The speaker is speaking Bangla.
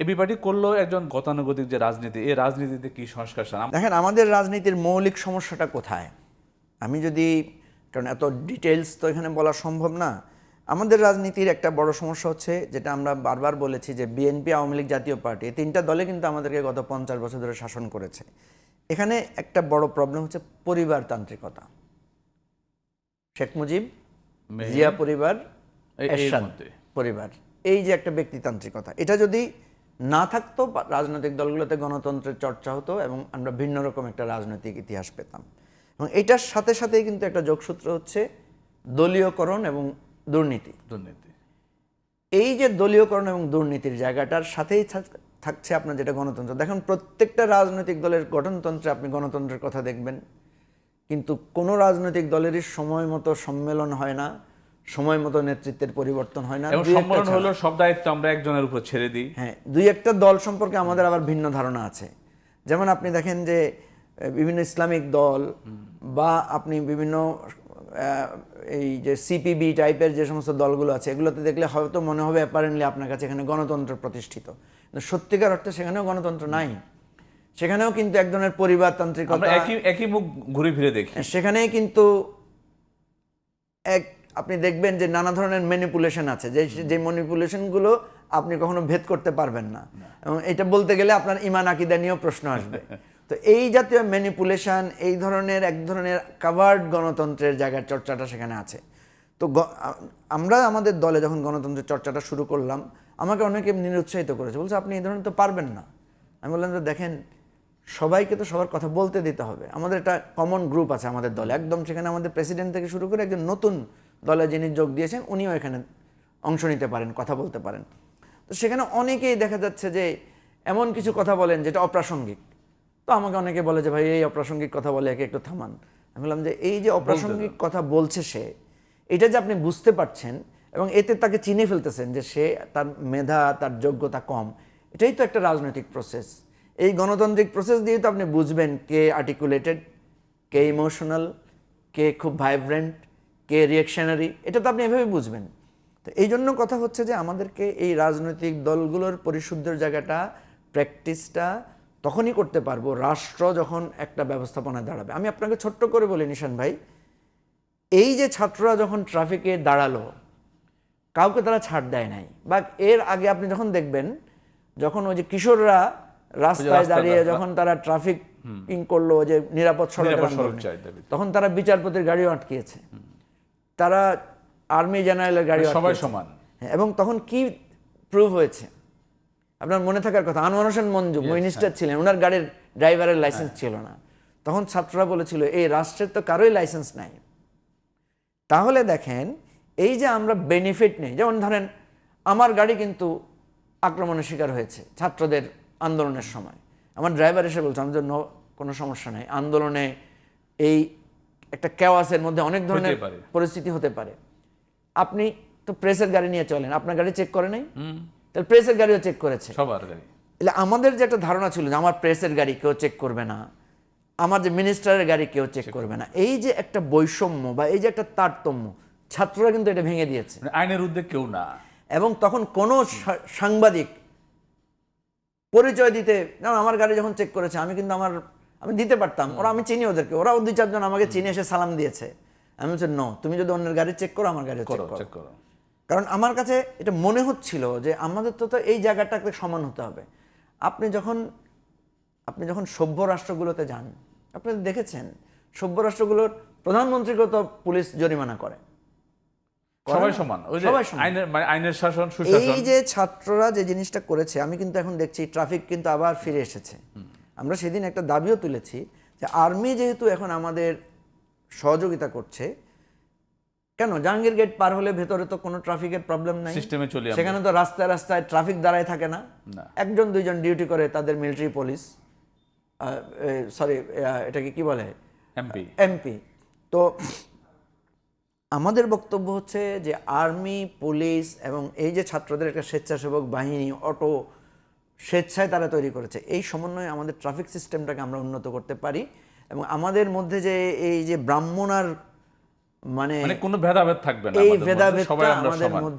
এবি পার্টি করল একজন গতানুগতিক যে রাজনীতি এই রাজনীতিতে কি সংস্কার দেখেন আমাদের রাজনীতির মৌলিক সমস্যাটা কোথায়? আমি যদি কারণ এত ডিটেলস তো এখানে বলা সম্ভব না। আমাদের রাজনীতির একটা বড় সমস্যা হচ্ছে যেটা আমরা বারবার বলেছি যে বিএনপি আওয়ামী লীগ জাতীয় পার্টি এই তিনটা দলে কিন্তু আমাদেরকে গত পঞ্চাশ বছর ধরে শাসন করেছে। এখানে একটা বড় প্রবলেম হচ্ছে পরিবারতান্ত্রিকতা। শেখ মুজিব জিয়া পরিবার। পরিবার এই যে একটা ব্যক্তিতান্ত্রিকতা। এটা যদি না থাকতো বা রাজনৈতিক দলগুলোতে গণতন্ত্রের চর্চা হতো এবং আমরা ভিন্ন রকম একটা রাজনৈতিক ইতিহাস পেতাম। এবং এটার সাথে সাথেই কিন্তু একটা যোগসূত্র হচ্ছে দলীয়করণ এবং দুর্নীতি। দুর্নীতি। এই যে দলীয়করণ এবং দুর্নীতির জায়গাটার সাথেই থাক- থাকছে আপনার যেটা গণতন্ত্র। দেখুন প্রত্যেকটা রাজনৈতিক দলের গঠনতন্ত্রে আপনি গণতন্ত্রের কথা দেখবেন। কিন্তু কোনো রাজনৈতিক দলেরই সময় মতো সম্মেলন হয় না। সময় মতো নেতৃত্বের পরিবর্তন হয় না। এবং সম্মেলন হলো সব দায়িত্ব আমরা একজনের উপর ছেড়ে দিই। হ্যাঁ দুই একটা দল সম্পর্কে আমাদের আবার ভিন্ন ধারণা আছে। যেমন আপনি দেখেন যে বিভিন্ন ইসলামিক দল বা আপনি বিভিন্ন এই যে সিপিবি টাইপের যে সমস্ত দলগুলো আছে এগুলোতে দেখলে হয়তো মনে হবে অ্যাপারেন্টলি আপনার কাছে এখানে গণতন্ত্র প্রতিষ্ঠিত। সত্যিকার অর্থে সেখানেও গণতন্ত্র নাই। সেখানেও কিন্তু এক ধরনের আমরা পরিবারতান্ত্রিকতা একই একই মুখ ঘুরে ফিরে দেখি। সেখানেই কিন্তু আপনি দেখবেন যে নানা ধরনের ম্যানিপুলেশন আছে। যে যে ম্যানিপুলেশনগুলো আপনি কখনো ভেদ করতে পারবেন না। এবং এটা বলতে গেলে আপনার ইমান আকিদা নিয়েও প্রশ্ন আসবে। তো এই জাতীয় ম্যানিপুলেশন এই ধরনের এক ধরনের কাভার্ড গণতন্ত্রের জায়গার চর্চাটা সেখানে আছে। তো আমরা আমাদের দলে যখন গণতন্ত্রের চর্চাটা শুরু করলাম আমাকে অনেকে নিরুৎসাহিত করেছে। বলছে আপনি এই ধরনের তো পারবেন না। আমি বললাম যে দেখেন সবাইকে তো সবার কথা বলতে দিতে হবে। আমাদের একটা কমন গ্রুপ আছে আমাদের দলে। একদম সেখানে আমাদের প্রেসিডেন্ট থেকে শুরু করে একজন নতুন দলে যিনি যোগ দিয়েছেন উনিও এখানে অংশ নিতে পারেন কথা বলতে পারেন। তো সেখানে অনেকেই দেখা যাচ্ছে যে এমন কিছু কথা বলেন যেটা অপ্রাসঙ্গিক। তো আমাকে অনেকে বলে যে ভাই এই অপ্রাসঙ্গিক কথা বলে একে একটু থামান। আমি বললাম যে এই যে অপ্রাসঙ্গিক কথা বলছে সে এটা যে আপনি বুঝতে পারছেন এবং এতে তাকে চিনে ফেলতেছেন যে সে তার মেধা তার যোগ্যতা কম এটাই তো একটা রাজনৈতিক প্রসেস এই গণতান্ত্রিক প্রসেস দিয়ে তো আপনি বুঝবেন কে আর্টিকুলেটেড কে ইমোশনাল কে খুব ভাইব্রেন্ট কে রিয়েকশনারি এটা তো আপনি এভাবে বুঝবেন। তো এই জন্য কথা হচ্ছে যে আমাদেরকে এই রাজনৈতিক দলগুলোর পরিশুদ্ধের জায়গাটা প্র্যাকটিসটা তখনই করতে পারব রাষ্ট্র যখন একটা ব্যবস্থাপনায় দাঁড়াবে। আমি আপনাকে ছোট্ট করে বলি নিশান ভাই এই যে ছাত্ররা যখন ট্রাফিকে দাঁড়াল কাউকে তারা ছাড় দেয় নাই। বা এর আগে আপনি যখন দেখবেন যখন ওই যে কিশোররা রাস্তায় দাঁড়িয়ে যখন তারা ট্রাফিক করল যে নিরাপদ সড়ক। তখন তারা বিচারপতির গাড়িও আটকিয়েছে। তারা আর্মি জেনারেলের গাড়ি সবাই সমান। হ্যাঁ, এবং তখন কি প্রুভ হয়েছে? আপনার মনে থাকার কথা আনোয়ার হোসেন মঞ্জু মিনিস্টার ছিলেন ওনার গাড়ির ড্রাইভারের লাইসেন্স ছিল না। তখন ছাত্ররা বলেছিল এই রাষ্ট্রের তো কারোই লাইসেন্স নাই। তাহলে দেখেন এই যে আমরা বেনিফিট নেই যেমন ধরেন আমার গাড়ি কিন্তু আক্রমণের শিকার হয়েছে ছাত্রদের আন্দোলনের সময়। আমার ড্রাইভার এসে বলছে আমাদের কোনো সমস্যা নেই। আন্দোলনে এই একটা কেওয়াসের মধ্যে অনেক ধরনের পারে। পরিস্থিতি হতে পারে। আপনি তো প্রেসের গাড়ি নিয়ে চলেন আপনার গাড়ি চেক করে নাই? তাহলে প্রেসের গাড়িও চেক করেছে। সবার গাড়ি। তাহলে আমাদের যে একটা ধারণা ছিল যে আমার প্রেসের গাড়ি কেউ চেক করবে না আমার যে মিনিস্টারের গাড়ি কেউ চেক করবে না এই যে একটা বৈষম্য বা এই যে একটা তারতম্য ছাত্ররা কিন্তু এটা ভেঙে দিয়েছে। মানে আইনের উদ্যোগ কেউ না। এবং তখন কোনো সাংবাদিক পরিচয় দিতে না আমার গাড়ি যখন চেক করেছে আমি কিন্তু আমার আমি দিতে পারতাম। ওরা আমি চিনি ওদেরকে। ওরাও দুই চারজন আমাকে চিনে এসে সালাম দিয়েছে। আমি বলছি ন তুমি যদি অন্যের গাড়ি চেক করো আমার গাড়ি চেক করো কারণ আমার কাছে এটা মনে হচ্ছিল যে আমাদের তো তো এই জায়গাটাতে সমান হতে হবে। আপনি যখন আপনি যখন সভ্য রাষ্ট্রগুলোতে যান আপনি দেখেছেন সভ্য রাষ্ট্রগুলোর প্রধানমন্ত্রীকেও তো পুলিশ জরিমানা করে। সবাই সমান। ওই যে সবাই আইনের মানে আইনের শাসন এই যে ছাত্ররা যে জিনিসটা করেছে আমি কিন্তু এখন দেখছি ট্রাফিক কিন্তু আবার ফিরে এসেছে। আমরা সেদিন একটা দাবিও তুলেছি যে আর্মি যেহেতু এখন আমাদের সহযোগিতা করছে কেন? জাহাঙ্গীর গেট পার হলে ভেতরে তো কোনো ট্রাফিকের প্রবলেম নাই। সিস্টেমে চলি আমরা। সেখানে তো রাস্তায় রাস্তায় ট্রাফিক দাঁড়ায় থাকে না। না। একজন দুইজন ডিউটি করে তাদের মিলিটারি পুলিশ সরি এটাকে কি বলে? এমপি এমপি তো আমাদের বক্তব্য হচ্ছে যে আর্মি পুলিশ এবং এই যে ছাত্রদের একটা স্বেচ্ছাসেবক বাহিনী অটো স্বেচ্ছায় তারা তৈরি করেছে। এই সমন্বয়ে আমাদের ট্রাফিক সিস্টেমটাকে আমরা উন্নত করতে পারি এবং আমাদের মধ্যে যে এই যে ব্রাহ্মণ আর মানে মানে কোনো ভেদাভেদ থাকবে না এই ভেদাভেদ ভেদাভেদটা আমাদের মধ্যে